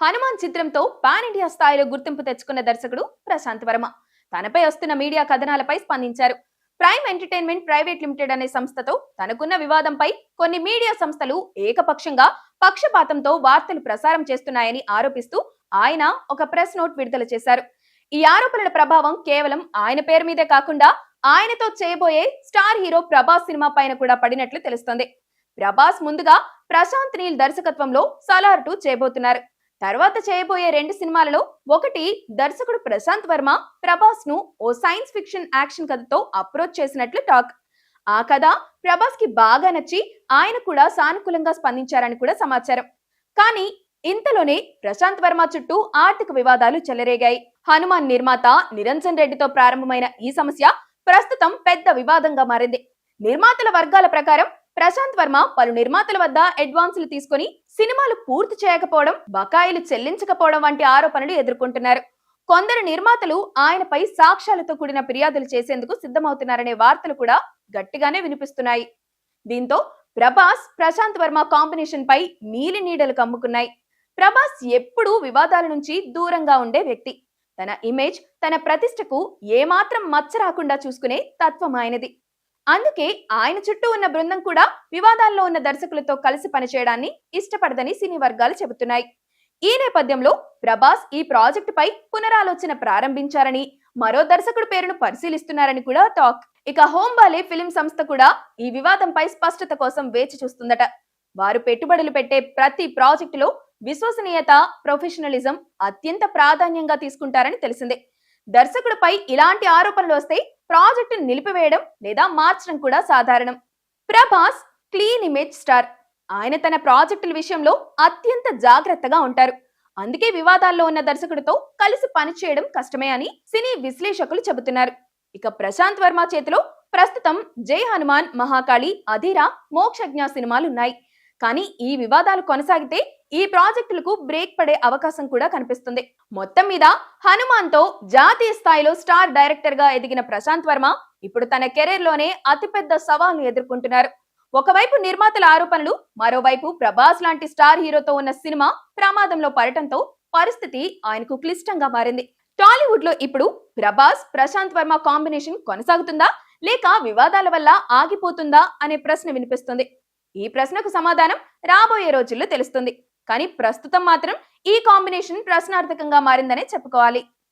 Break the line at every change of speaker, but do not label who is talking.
హనుమాన్ చిత్రంతో pan India స్థాయిలో గుర్తింపు తెచ్చుకున్న దర్శకుడు ప్రశాంత్ వర్మ. తనపై వస్తున్న మీడియా కథనాలపై స్పందించారు. ప్రైమ్ ఎంటర్టైన్మెంట్ ప్రైవేట్ లిమిటెడ్ అనే సంస్థతో తనకున్న వివాదంపై కొన్ని మీడియా సంస్థలు ఏకపక్షంగా పక్షపాతంతో వార్తలు ప్రసారం చేస్తున్నాయని ఆరోపిస్తూ ఆయన ఒక ప్రెస్ నోట్ విడుదల చేశారు. ఈ ఆరోపణల ప్రభావం కేవలం ఆయన పేరు మీదే కాకుండా ఆయనతో చేయబోయే స్టార్ హీరో ప్రభాస్ సినిమా పైన కూడా పడినట్లు తెలుస్తోంది. ప్రభాస్ ముందుగా ప్రశాంత్ నీల్ దర్శకత్వంలో సలార్ టూ చేయబోతున్నారు. తర్వాత చేయబోయే రెండు సినిమాలలో ఒకటి దర్శకుడు ప్రశాంత్ వర్మ ప్రభాస్ను ఓ సైన్స్ ఫిక్షన్ యాక్షన్ కథతో అప్రోచ్ చేసినట్లు టాక్. ఆ కథ ప్రభాస్కి బాగా నచ్చి ఆయన కూడా సానుకూలంగా స్పందించారని కూడా సమాచారం. కానీ ఇంతలోనే ప్రశాంత్ వర్మ చుట్టూ ఆర్థిక వివాదాలు చెలరేగాయి. హనుమాన్ నిర్మాత నిరంజన్ రెడ్డితో ప్రారంభమైన ఈ సమస్య ప్రస్తుతం పెద్ద వివాదంగా మారింది. నిర్మాతల వర్గాల ప్రకారం ప్రశాంత్ వర్మ పలు నిర్మాతల వద్ద అడ్వాన్సులు తీసుకుని సినిమాలు పూర్తి చేయకపోవడం బకాయిలు చెల్లించకపోవడం వంటి ఆరోపణలు ఎదుర్కొంటున్నారు. కొందరు నిర్మాతలు ఆయనపై సాక్ష్యాలతో కూడిన ఫిర్యాదులు చేసేందుకు సిద్ధమవుతున్నారనే వార్తలు కూడా గట్టిగానే వినిపిస్తున్నాయి. దీంతో ప్రభాస్ ప్రశాంత్ వర్మ కాంబినేషన్ పై నీలి నీడలు కమ్ముకున్నాయి. ప్రభాస్ ఎప్పుడూ వివాదాల నుంచి దూరంగా ఉండే వ్యక్తి. తన ఇమేజ్ తన ప్రతిష్టకు ఏమాత్రం మచ్చ రాకుండా చూసుకునే తత్వం ఆయనది. అందుకే ఆయన చుట్టూ ఉన్న బృందం కూడా వివాదాల్లో ఉన్న దర్శకులతో కలిసి పనిచేయడాన్ని ఇష్టపడదని సినీ వర్గాలు చెబుతున్నాయి. ఈ నేపథ్యంలో ప్రభాస్ ఈ ప్రాజెక్టుపై పునరాలోచన ప్రారంభించారని మరో దర్శకుడు పేరును పరిశీలిస్తున్నారని కూడా టాక్. ఇక హోంబాలే ఫిలిం సంస్థ కూడా ఈ వివాదంపై స్పష్టత కోసం వేచి చూస్తుందట. వారు పెట్టుబడులు పెట్టే ప్రతి ప్రాజెక్టులో విశ్వసనీయత ప్రొఫెషనలిజం అత్యంత ప్రాధాన్యంగా తీసుకుంటారని తెలిసిందే. దర్శకుడిపై ఇలాంటి ఆరోపణలు వస్తే ప్రాజెక్టును నిలిపివేయడం లేదా మార్చడం కూడా సాధారణం. Prabhas clean image star. ఆయన తన ప్రాజెక్టుల విషయంలో అత్యంత జాగ్రత్తగా ఉంటారు. అందుకే వివాదాల్లో ఉన్న దర్శకుడితో కలిసి పనిచేయడం కష్టమే అని సినీ విశ్లేషకులు చెబుతున్నారు. ఇక ప్రశాంత్ వర్మ చేతిలో ప్రస్తుతం జై హనుమాన్ మహాకాళి అధీరా మోక్షజ్ఞ సినిమాలు ఉన్నాయి కానీ ఈ వివాదాలు కొనసాగితే ఈ ప్రాజెక్టులకు బ్రేక్ పడే అవకాశం కూడా కనిపిస్తుంది. మొత్తం మీద హనుమాన్తో జాతీయ స్థాయిలో స్టార్ డైరెక్టర్గా ఎదిగిన ప్రశాంత్ వర్మ ఇప్పుడు తన కెరీర్లోనే అతిపెద్ద సవాల్ను ఎదుర్కొంటున్నారు. ఒకవైపు నిర్మాతల ఆరోపణలు మరోవైపు ప్రభాస్ లాంటి స్టార్ హీరోతో ఉన్న సినిమా ప్రమాదంలో పడటంతో పరిస్థితి ఆయనకు క్లిష్టంగా మారింది. టాలీవుడ్లో ఇప్పుడు ప్రభాస్ ప్రశాంత్ వర్మ కాంబినేషన్ కొనసాగుతుందా లేక వివాదాల వల్ల ఆగిపోతుందా అనే ప్రశ్న వినిపిస్తుంది. ఈ ప్రశ్నకు సమాధానం రాబోయే రోజుల్లో తెలుస్తుంది. కానీ ప్రస్తుతం మాత్రం ఈ కాంబినేషన్ ప్రశ్నార్థకంగా మారిందనే చెప్పుకోవాలి.